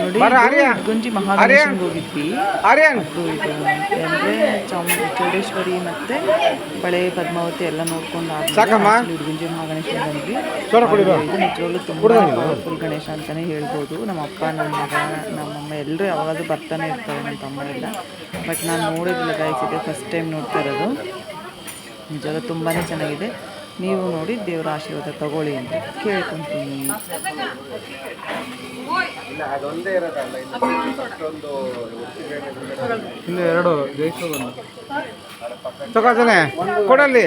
ನೋಡಿ. ಗುಂಜಿ ಮಹಾದೇಶ್ವರಿಗೆ ಹೋಗಿದ್ವಿ ಇದು ಅಂದರೆ ಚಾಮ್ ಚೌಡೇಶ್ವರಿ ಮತ್ತು ಬಳೆ ಪದ್ಮಾವತಿ ಎಲ್ಲ ನೋಡ್ಕೊಂಡು? ಆದ್ಮೇಲೆ ಗುಂಜಿ ಮಹಾಗಣೇಶ ಬಂದ್ವಿ. ನಿಜವಾಗ್ಲು ತುಂಬಾ ಇದು ನಿಜವಾಗ್ಲೂ ತುಂಬ ಪವರ್ಫುಲ್ ಗಣೇಶ ಅಂತಲೇ ಹೇಳ್ಬೋದು. ನಮ್ಮ ಅಪ್ಪ ನಮ್ಮ ಮಗ ನಮ್ಮಮ್ಮ ಎಲ್ಲರೂ ಯಾವಾಗಲೂ ಬರ್ತಾನೆ ಇರ್ತಾರೆ ನಮ್ಮ ತಮ್ಮ ಎಲ್ಲ. ಬಟ್ ನಾನು ನೋಡೋದಿಲ್ಲ ಗಾಯಿಸಿದೆ ಫಸ್ಟ್ ಟೈಮ್ ನೋಡ್ತಾ ಇರೋದು. ನಿಜವಾಗ ತುಂಬಾ ಚೆನ್ನಾಗಿದೆ. ನೀವು ನೋಡಿ ದೇವರ ಆಶೀರ್ವಾದ ತಗೊಳ್ಳಿ ಅಂತ ಕೇಳ್ಕೊತೀನಿ. ಇನ್ನು ಎರಡು ತಗೋತಾನೆ ಕೊಡಲ್ಲಿ.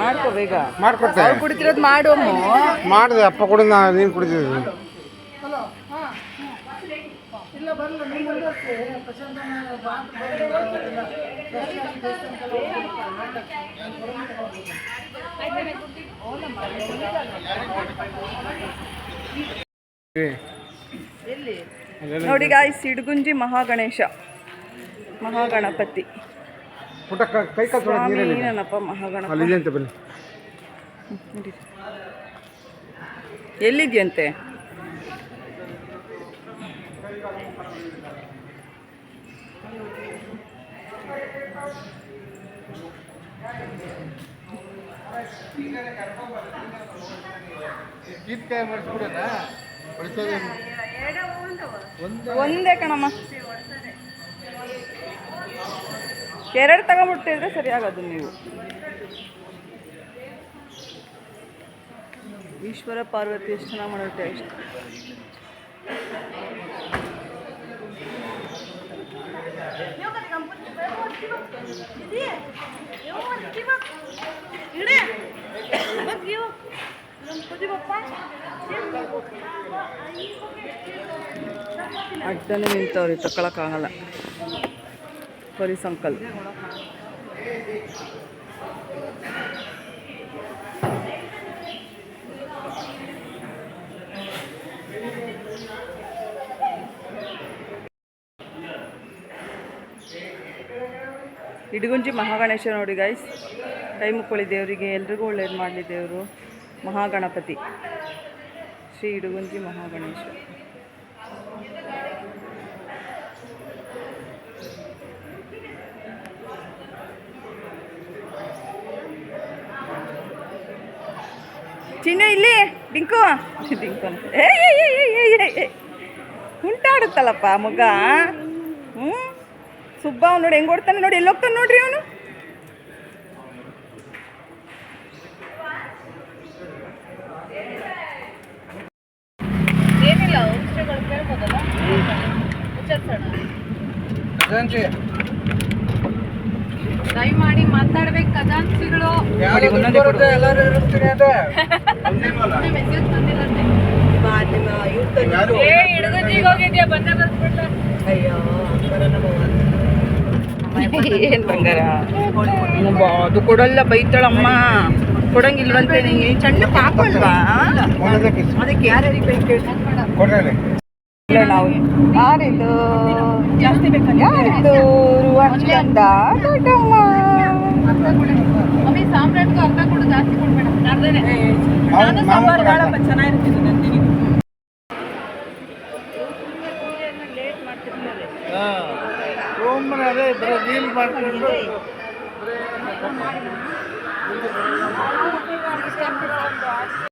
ಮಾಡ್ಕೋ ಬೇಗ ಅವ್ರು ಕುಡಿತಿರೋದು. ಮಾಡಿದೆ ಅಪ್ಪ ಕೂಡ ನೀನು ಕುಡಿತಿದ್ದೆ. ನೋಡಿ ಗಾಯ್ಸ್ ಇಡಗುಂಜಿ ಮಹಾಗಣೇಶ ಮಹಾಗಣಪತಿ. ಸ್ವಾಮಿ ಏನಪ್ಪ ಮಹಾಗಣಪತಿ. ಎಲ್ಲಿದ್ಯಂತೆ? ಒಂದೇ. ಕಣಮ್ಮ. ಎರಡು ತಗೊಂಬಿಟ್ಟಿದ್ರೆ ಸರಿ ಆಗೋದು ನೀವು. ಈಶ್ವರ ಪಾರ್ವತಿ ಎಷ್ಟು ಚೆನ್ನಾಗಿ ಮಾಡುತ್ತೆ ಎಷ್ಟು ಅಡ್ಡನೆ ನಿಂತವ್ರಿ ತಗೊಳಕ್ಕಾಗಲ್ಲ ಬರೀ ಸಂಕಲ್. ಇಡಗುಂಜಿ ಮಹಾಗಣೇಶ ನೋಡಿ ಗೈಸ್ ಕೈ ಮುಕ್ಕೊಳ್ಳಿ ದೇವರಿಗೆ, ಎಲ್ರಿಗೂ ಒಳ್ಳೇದು ಮಾಡಲಿ ದೇವರು. ಮಹಾಗಣಪತಿ. ಶ್ರೀ ಇಡುಗುಂಜಿ ಮಹಾಗಣೇಶ ಚಿನ್ನ ಇಲ್ಲಿ, ಡಿಂಕು. ಡಿಂಕು ಅಂತ. ಉಂಟಾಡುತ್ತಲ್ಲಪ್ಪ ಮಗ. ಹ್ಞೂ ಸುಬ್ಬ ಅವ್ನು ನೋಡಿ ಹೆಂಗೆ ಓಡ್ತಾನೆ ನೋಡಿ, ಎಲ್ಲಿ ಹೋಗ್ತಾನೆ ನೋಡ್ರಿ ಅವನು? ದಯಮಾಡಿ ಮಾತಾಡ್ಬೇಕು ಖಜಾನ್ಸಿಗಳು ಏನ್ ಬಂಗಾರ? ಅದು ಕೊಡಲ್ಲ ಬೈತಾಳಮ್ಮ. ಕೊಡಂಗಿಲ್ವಂತೆ ನಿಂಗೆ ಸಣ್ಣ ಪಾಪಲ್ವಾ ಅದಕ್ಕೆ ಯಾರ್ಯಾರಿಗೆ ಬೈಕ್ ನಾವು ಯಾರಿದು? ಜಾಸ್ತಿ ಬೇಕಲ್ಲ ಯಾರಿದು ಅಷ್ಟಂದ ದೊಡ್ಡಮ್ಮ. ಮಮ್ಮಿ ಸಾಮ್ರಾಟ್ಗೂ ಅರ್ಧ ಕೊಡು ಜಾಸ್ತಿ ಕೊಡ್ಬೇಡ. ಅರ್ಧನೇ. ಮಾವು- ಮಾವು ಕೊಡಕ್ಕ. ಚೆನ್ನಾಗಿರ್ತಿದ್ದು ನಂದಿನಿ. ಸುಮ್ಮನೆ ಅದೇ ಬರೀ ರೀಲ್ ಮಾಡ್ಕೊಂಡು